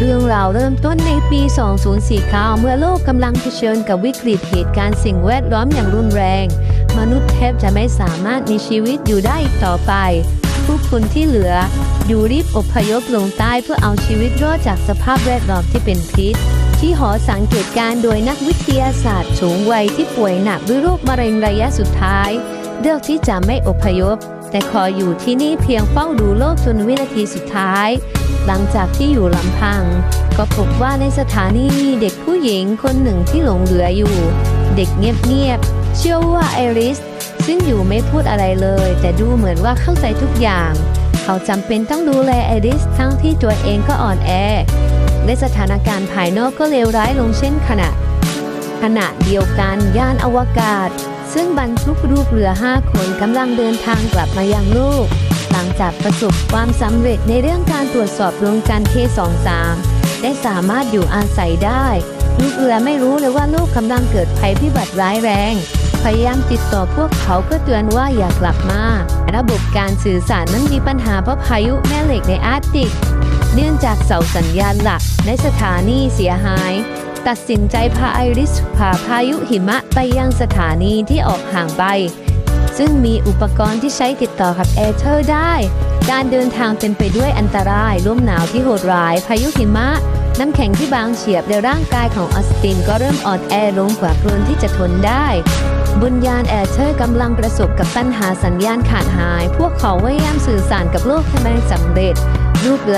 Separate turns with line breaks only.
เรื่องราวเริ่มต้นในปี 2049 เมื่อโลกกำลังเผชิญกับวิกฤตเหตุการณ์สิ่งแวดล้อมอย่างรุนแรง มนุษย์แทบจะไม่สามารถมีชีวิตอยู่ได้อีกต่อไป ผู้คนที่เหลือ อยู่รีบอพยพลงใต้เพื่อเอาชีวิตรอดจากสภาพแวดล้อมที่เป็นพิษ ที่หอสังเกตการณ์โดยนักวิทยาศาสตร์สูงวัยที่ป่วยหนักด้วยโรคมะเร็งระยะสุดท้าย เลือกที่จะไม่อพยพ แต่ขออยู่ที่นี่เพียงเฝ้าดูโลกจนวินาทีสุดท้าย หลังจากที่อยู่ลำพัง ก็พบว่าในสถานีมีเด็กผู้หญิงคนหนึ่งที่หลงเหลืออยู่ เด็กเงียบๆเชื่อว่าไอริส ซึ่งอยู่ไม่พูดอะไรเลย แต่ดูเหมือนว่าเข้าใจทุกอย่าง เขาจำเป็นต้องดูแลไอริส ทั้งที่ตัวเองก็อ่อนแอและสถานการณ์ภายนอกก็เลวร้ายลงเช่นขณะ ขณะเดียวกันยานอวกาศ ซึ่งบรรทุกลูกเรือ5คนกำลังเดินทางกลับมายังโลก หลังจากประสบความสำเร็จในเรื่องการตรวจสอบดวงจันทร์ K23 ได้สามารถอยู่อาศัยได้ ลูกเรือไม่รู้เลยว่าโลกกำลังเกิดภัยพิบัติร้ายแรง พยายามติดต่อพวกเขาก็เตือนว่าอย่ากลับมา ระบบการสื่อสารนั้นมีปัญหาเพราะพายุแม่เหล็กในอาร์กติก เนื่องจากเสาสัญญาณหลักในสถานีเสียหาย ตัดสินใจพาไอริสพาพายุหิมะไปยังสถานีที่ออกห่างไป ซึ่งมีอุปกรณ์ที่ใช้ติดต่อกับแอร์เธอร์ได้ การเดินทางเป็นไปด้วยอันตรายลมหนาวที่โหดร้าย พายุหิมะ น้ำแข็งที่บางเฉียบและร่างกายของออสตินก็เริ่มอ่อนแอลงกว่าเกินที่จะทนได้บนยานแอร์เธอร์กำลังประสบกับปัญหาสัญญาณขาดหาย พวกเขาพยายามสื่อสารกับโลกให้มันสำเร็จลูกเรือ